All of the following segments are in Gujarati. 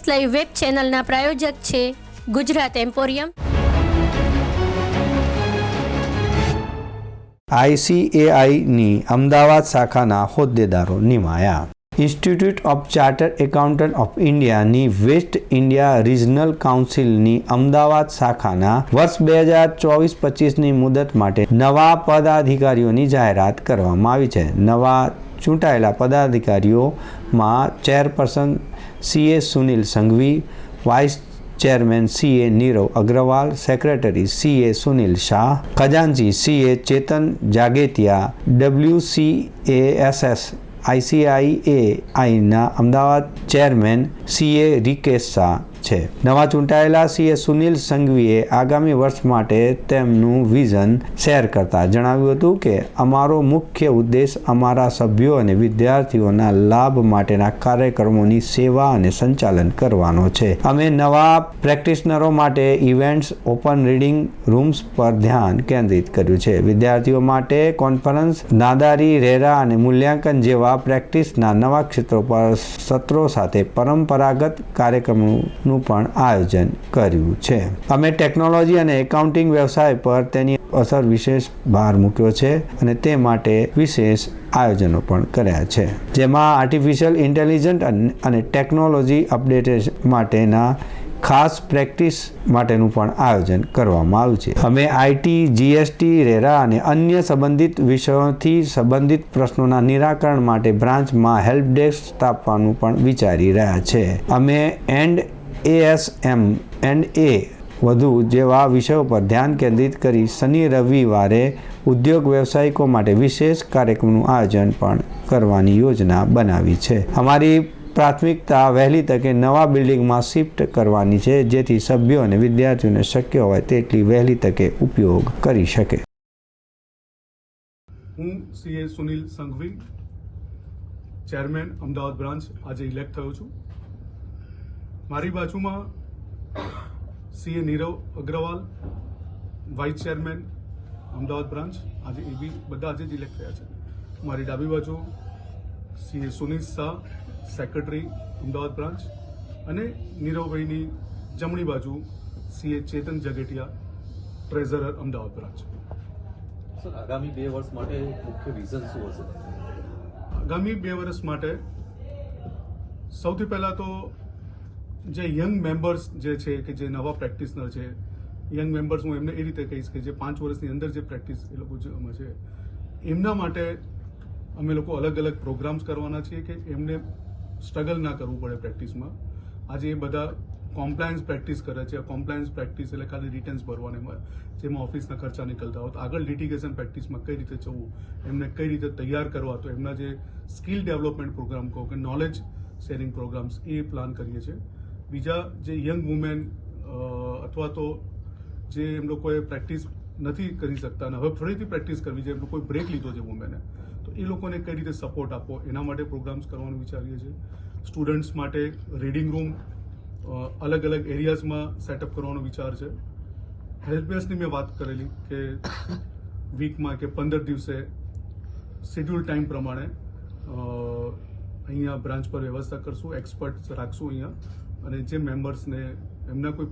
એક્સપ્રેસ લાઈવ વેબ ચેનલના પ્રાયોજક છે ગુજરાત એમ્પોરિયમ. આઈસીએઆઈની અમદાવાદ શાખાના હોદ્દેદારો નિમાયા. Institute of chartered accountant of ઇન્ડિયાની વેસ્ટ ઇન્ડિયા રિજનલ કાઉન્સિલની અમદાવાદ શાખાના વર્ષ બે હજાર ચોવીસ પચીસની મુદત માટે નવા પદાધિકારીઓની જાહેરાત કરવામાં આવી છે. નવા ચૂંટાયેલા પદાધિકારીઓમાં chairperson CA Sunil Sanghvi, vice chairman CA Nirav Agrawal, secretary CA Sunil Shah ખજાનજી CA Chetan Jagetia WCASS આઈસીઆઈએઆઈના અમદાવાદ ચેરમેન સીએ રિકેશ શાહ છે. નવા ચૂંટાયેલા સીએ સુનિલ સંઘવીએ આગામી વર્ષ માટે તેમનું વિઝન શેર કરતા જણાવ્યું હતું કે, અમારો મુખ્ય ઉદ્દેશ અમારા સભ્યો અને વિદ્યાર્થીઓના લાભ માટેના કાર્યક્રમોની સેવા અને સંચાલન કરવાનો છે. અમે નવા પ્રેક્ટિશનરો માટે ઇવેન્ટ્સ, ઓપન રીડિંગ રૂમ્સ પર ધ્યાન કેન્દ્રિત કર્યું છે. વિદ્યાર્થીઓ માટે કોન્ફરન્સ, નાદારી, રેરા અને મૂલ્યાંકન જેવા પ્રેક્ટિસના નવા ક્ષેત્રો પર સત્રો સાથે પરંપરાગત કાર્યક્રમોનું પણ આયોજન કર્યું છે. અમે ટેકનોલોજી અને એકાઉન્ટિંગ વ્યવસાય પર તેની અસર વિશેષ ભાર મૂક્યો છે અને તે માટે વિશેષ આયોજનો પણ કર્યા છે. જેમાં આર્ટિફિશિયલ ઇન્ટેલિજન્ટ અને ટેકનોલોજી અપડેટ માટેના ખાસ પ્રેક્ટિસ માટેનું પણ આયોજન કરવામાં આવ્યું છે. અમે આઈટી જીએસટી રેરા અને અન્ય સંબંધિત વિષયોથી સંબંધિત પ્રશ્નોના નિરાકરણ માટે બ્રાન્ચમાં હેલ્પ ડેસ્ક સ્થાપવાનું પણ વિચારી રહ્યા છે. અમે એન્ડ એએસએમ એન્ડ એ વધુ જેવા વિષયો પર ધ્યાન કેન્દ્રિત કરી શનિ રવિવારે ઉદ્યોગ વ્યવસાયિકો માટે વિશેષ કાર્યક્રમનું આયોજન પણ કરવાની યોજના બનાવી છે. અમારી પ્રાથમિકતા વહેલી તકે નવા બિલ્ડિંગમાં શિફ્ટ કરવાની છે, જેથી સભ્યો અને વિદ્યાર્થીઓને શક્ય હોય તેટલી વહેલી તકે ઉપયોગ કરી શકે. હું CA Sunil Sanghvi, chairman Ahmedabad branch આજે ઇલેક્ટ થયો છું. મારી બાજુમાં CA Nirav Agrawal vice chairman Ahmedabad branch આજે એ બી બધા આજે જ ઇલેક્ટ થયા છે. મારી ડાબી બાજુ CA Sunil Shah secretary Ahmedabad branch અને નીરવભાઈની જમણી બાજુ CA Chetan Jagetia treasurer Ahmedabad branch. Sir આગામી બે વર્ષ માટે મુખ્ય વિઝન શું હશે? આગામી બે વર્ષ માટે સૌથી પહેલાં તો જે યંગ મેમ્બર્સ જે છે કે જે નવા પ્રેક્ટિસનર છે યંગ મેમ્બર્સ હું એમને એ રીતે કહીશ કે જે પાંચ વર્ષની અંદર જે પ્રેક્ટિસ એ લોકો છે, એમના માટે અમે લોકો અલગ અલગ પ્રોગ્રામ્સ કરવાના છીએ કે એમને સ્ટ્રગલ ના કરવું પડે પ્રેક્ટિસમાં આજે એ બધા કોમ્પ્લાયન્સ પ્રેક્ટિસ કરે છે કોમ્પ્લાયન્સ પ્રેક્ટિસ એટલે ખાલી રિટર્ન્સ ભરવાની જેમાં ઓફિસના ખર્ચા નીકળતા હોય તો આગળ લિટિગેશન પ્રેક્ટિસમાં કઈ રીતે જવું, એમને કઈ રીતે તૈયાર કરવા, તો એમના જે સ્કિલ ડેવલપમેન્ટ પ્રોગ્રામ કહો કે નોલેજ શેરિંગ પ્રોગ્રામ્સ એ પ્લાન કરીએ છીએ. બીજા જે યંગ વુમેન અથવા તો જે એમ લોકોએ પ્રેક્ટિસ નથી કરી શકતા અને હવે ફરીથી પ્રેક્ટિસ કરવી છે, એમ લોકોએ બ્રેક લીધો છે વુમેને તો એ લોકોને કઈ રીતે સપોર્ટ આપવો એના માટે પ્રોગ્રામ્સ કરવાનું વિચારીએ છીએ. સ્ટુડન્ટ્સ માટે રીડિંગ રૂમ અલગ અલગ એરિયાઝમાં સેટઅપ કરવાનો વિચાર છે. હેલ્પડેસ્કની મેં વાત કરેલી કે વીકમાં કે પંદર દિવસે શેડ્યુલ ટાઈમ પ્રમાણે અહીંયા બ્રાન્ચ પર વ્યવસ્થા કરશું એક્સપર્ટ રાખશું અહીંયા. અને જે મેમ્બર્સને એમના કોઈ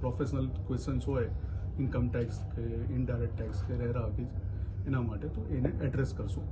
પ્રોફેશનલ ક્વેશ્ચન્સ હોય ઇન્કમ ટેક્સ કે ઇનડાયરેક્ટ ટેક્સ કે રહેરા એના માટે તો એને એડ્રેસ કરશું.